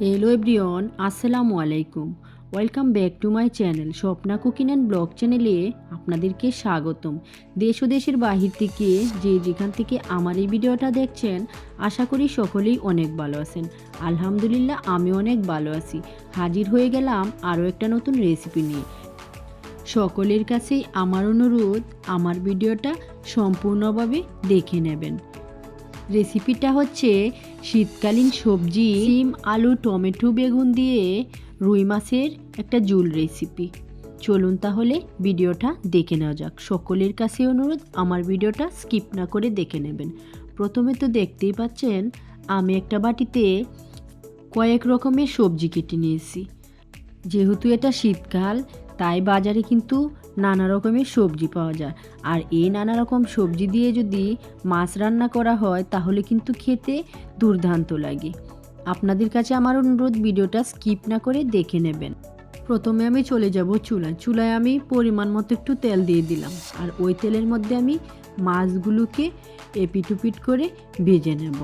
Hello everyone আসসালামু আলাইকুম welcome back to my channel Swapna cooking and blog চ্যানেলে আপনাদেরকে স্বাগতম। দেশ ও দেশের বাহির থেকে যে যেখান থেকে আমার এই ভিডিওটা দেখছেন, আশা করি সকলেই অনেক ভালো আছেন। আলহামদুলিল্লাহ, আমি অনেক ভালো আছি। হাজির হয়ে গেলাম আরও একটা নতুন রেসিপি নিয়ে। সকলের কাছেই আমার অনুরোধ, আমার ভিডিওটা সম্পূর্ণভাবে দেখে নেবেন। রেসিপিটা হচ্ছে শীতকালীন সবজি, সিম, আলু, টমেটো, বেগুন দিয়ে রুই মাছের একটা জুল রেসিপি। চলুন তাহলে ভিডিওটা দেখে নেওয়া যাক। সকলের কাছে অনুরোধ, আমার ভিডিওটা স্কিপ না করে দেখে নেবেন। প্রথমে তো দেখতেই পাচ্ছেন, আমি একটা বাটিতে কয়েক রকমের সবজি কেটে নিয়েছি। যেহেতু এটা শীতকাল, তাই বাজারে কিন্তু নানা রকমের সবজি পাওয়া যায়। আর এই নানা রকম সবজি দিয়ে যদি মাছ রান্না করা হয়, তাহলে কিন্তু খেতে দুর্দান্ত লাগে। আপনাদের কাছে আমার অনুরোধ, ভিডিওটা স্কিপ না করে দেখে নেবেন। প্রথমে আমি চলে যাব চুলায়। চুলায় আমি পরিমাণ মতো একটু তেল দিয়ে দিলাম। আর ওই তেলের মধ্যে আমি মাছগুলোকে এপিটুপিট করে ভেজে নেব।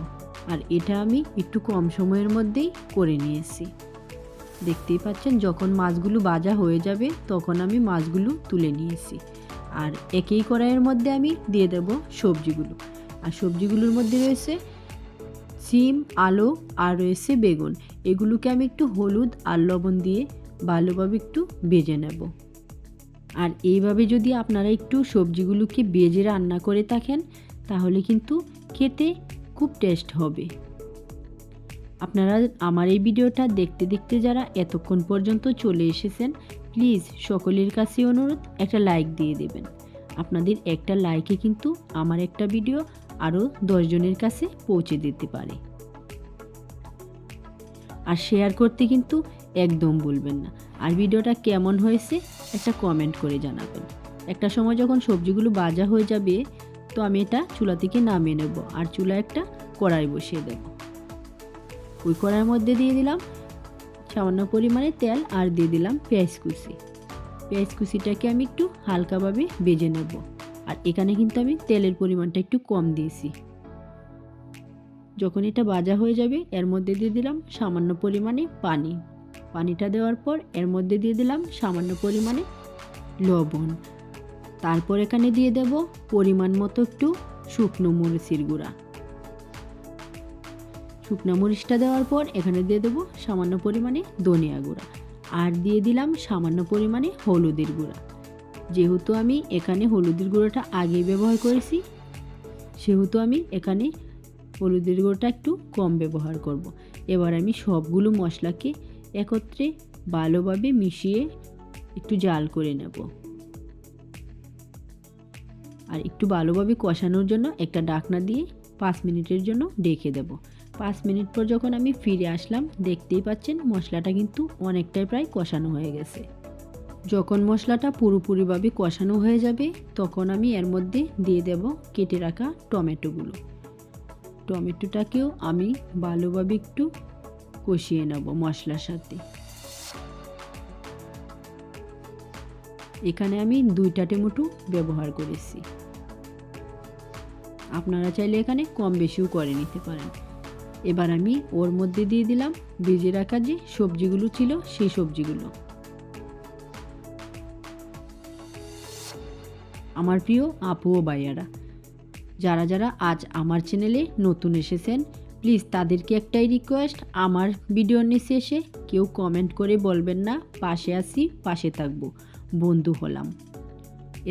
আর এটা আমি একটু কম সময়ের মধ্যেই করে নিয়েছি। দেখতেই পাচ্ছেন, যখন মাছগুলো ভাজা হয়ে যাবে, তখন আমি মাছগুলো তুলে নিয়েছি। আর একই কড়াইয়ের মধ্যে আমি দিয়ে দেব সবজিগুলো। আর সবজিগুলোর মধ্যে রয়েছে সিম, আলু, আর রয়েছে বেগুন। এগুলোকে আমি একটু হলুদ আর লবণ দিয়ে ভালোভাবে একটু ভেজে নেব। আর এইভাবে যদি আপনারা একটু সবজিগুলোকে বেজে রান্না করে থাকেন, তাহলে কিন্তু খেতে খুব টেস্ট হবে। আপনারা আমার এই ভিডিওটা দেখতে দেখতে যারা এতক্ষণ পর্যন্ত চলে এসেছেন প্লিজ সকলের কাছে অনুরোধ, একটা লাইক দিয়ে দেবেন। আপনাদের একটা লাইকে কিন্তু আমার একটা ভিডিও আরও দশজনের কাছে পৌঁছে দিতে পারে। আর শেয়ার করতে কিন্তু একদম ভুলবেন না। আর ভিডিওটা কেমন হয়েছে, একটা কমেন্ট করে জানাবেন। একটা সময় যখন সবজিগুলো বাজা হয়ে যাবে, তো আমি এটা চুলা থেকে নামিয়ে নেব। আর চুলা একটা কড়াই বসিয়ে দেবো। ওই কড়াইয়ের মধ্যে দিয়ে দিলাম সামান্য পরিমাণে তেল আর দিয়ে দিলাম পেঁয়াজ কুচি। পেঁয়াজ কুচিটাকে আমি একটু হালকাভাবে বেজে নেব। আর এখানে কিন্তু আমি তেলের পরিমাণটা একটু কম দিয়েছি। যখন এটা ভাজা হয়ে যাবে, এর মধ্যে দিয়ে দিলাম সামান্য পরিমাণে পানি। পানিটা দেওয়ার পর এর মধ্যে দিয়ে দিলাম সামান্য পরিমাণে লবণ। তারপর এখানে দিয়ে দেব পরিমাণ মতো একটু শুকনো মরিচের গুঁড়া। শুকনো মরিচটা দেওয়ার পর এখানে দিয়ে দেবো সামান্য পরিমাণে ধনিয়া গুঁড়া। আর দিয়ে দিলাম সামান্য পরিমাণে হলুদের গুঁড়া। যেহেতু আমি এখানে হলুদের গুঁড়োটা আগে ব্যবহার করেছি, সেহেতু আমি এখানে হলুদের গুঁড়োটা একটু কম ব্যবহার করব। এবার আমি সবগুলো মশলাকে একত্রে ভালোভাবে মিশিয়ে একটু জাল করে নেব। আর একটু ভালোভাবে কষানোর জন্য একটা ডাকনা দিয়ে পাঁচ মিনিটের জন্য ডেকে দেবো। পাঁচ মিনিট পর যখন আমি ফিরে আসলাম, দেখতেই পাচ্ছেন মশলাটা কিন্তু অনেকটাই প্রায় কষানো হয়ে গেছে। যখন মশলাটা পুরোপুরিভাবে কষানো হয়ে যাবে, তখন আমি এর মধ্যে দিয়ে দেব কেটে রাখা টমেটোগুলো। টমেটোটাকেও আমি ভালোভাবে একটু কষিয়ে নেব মশলার সাথে। এখানে আমি দুইটা টমেটো ব্যবহার করেছি। আপনারা চাইলে এখানে কম বেশিও করে নিতে পারেন। এবার আমি ওর মধ্যে দিয়ে দিলাম ভেজে রাখা যে সবজিগুলো ছিল সেই সবজিগুলো। আমার প্রিয় আপু ও ভাইয়ারা, যারা যারা আজ আমার চ্যানেলে নতুন এসেছেন, প্লিজ তাদেরকে একটাই রিকোয়েস্ট আমার ভিডিওর নিচে এসে কেউ কমেন্ট করে বলবেন না, পাশে আসি পাশে থাকব, বন্ধু হলাম।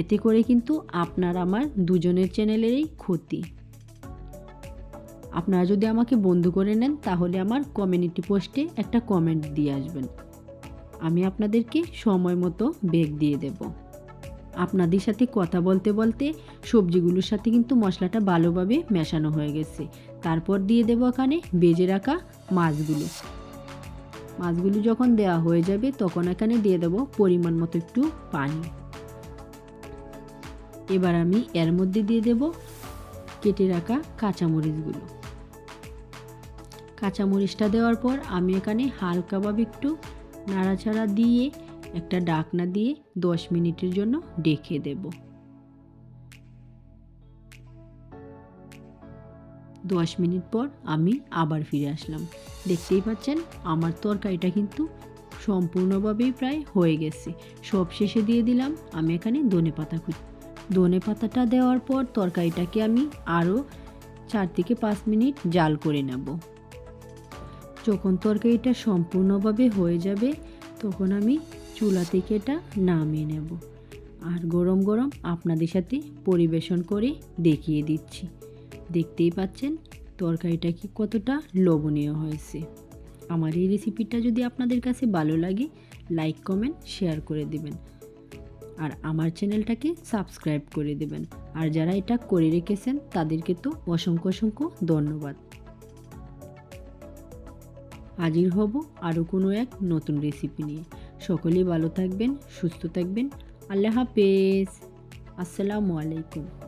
এতে করে কিন্তু আপনার আমার দুজনের চ্যানেলেরই ক্ষতি। আপনারা যদি আমাকে বন্ধু করে নেন, তাহলে আমার কমিউনিটি পোস্টে একটা কমেন্ট দিয়ে আসবেন। আমি আপনাদেরকে সময় মতো বেগ দিয়ে দেব। আপনাদের সাথে কথা বলতে বলতে সবজিগুলোর সাথে কিন্তু মশলাটা ভালোভাবে মেশানো হয়ে গেছে। তারপর দিয়ে দেবো এখানে বেজে রাখা মাছগুলো। মাছগুলো যখন দেওয়া হয়ে যাবে, তখন এখানে দিয়ে দেবো পরিমাণ মতো একটু পানি। এবার আমি এর মধ্যে দিয়ে দেব কেটে রাখা কাঁচামরিচগুলো। কাঁচামরিচটা দেওয়ার পর আমি এখানে হালকাভাবে একটু নাড়াচাড়া দিয়ে, একটা ডাকনা দিয়ে দশ মিনিটের জন্য ডেকে দেব। দশ মিনিট পর আমি আবার ফিরে আসলাম। দেখতেই পাচ্ছেন, আমার তরকারিটা কিন্তু সম্পূর্ণভাবেই প্রায় হয়ে গেছে। সব শেষে দিয়ে দিলাম আমি এখানে ধনে পাতা কুচি। ধনে পাতাটা দেওয়ার পর তরকারিটাকে আমি আরও চার থেকে পাঁচ মিনিট জাল করে নেব। যখন তরকারিটা সম্পূর্ণভাবে হয়ে যাবে, তখন আমি চুলা থেকে এটা নামিয়ে নেব। আর গরম গরম আপনাদের সাথে পরিবেশন করে দেখিয়ে দিচ্ছি। দেখতেই পাচ্ছেন তরকারিটা কি কতটা লোভনীয় হয়েছে। আমার এই রেসিপিটা যদি আপনাদের কাছে ভালো লাগে, লাইক, কমেন্ট, শেয়ার করে দেবেন। আর আমার চ্যানেলটাকে সাবস্ক্রাইব করে দেবেন। আর যারা এটা করে রেখেছেন, তাদেরকে তো অসংখ্য অসংখ্য ধন্যবাদ। হাজির হব আরও কোনো এক নতুন রেসিপি নিয়ে। সকলেই ভালো থাকবেন, সুস্থ থাকবেন। আল্লাহ হাফেজ। আসসালামু আলাইকুম।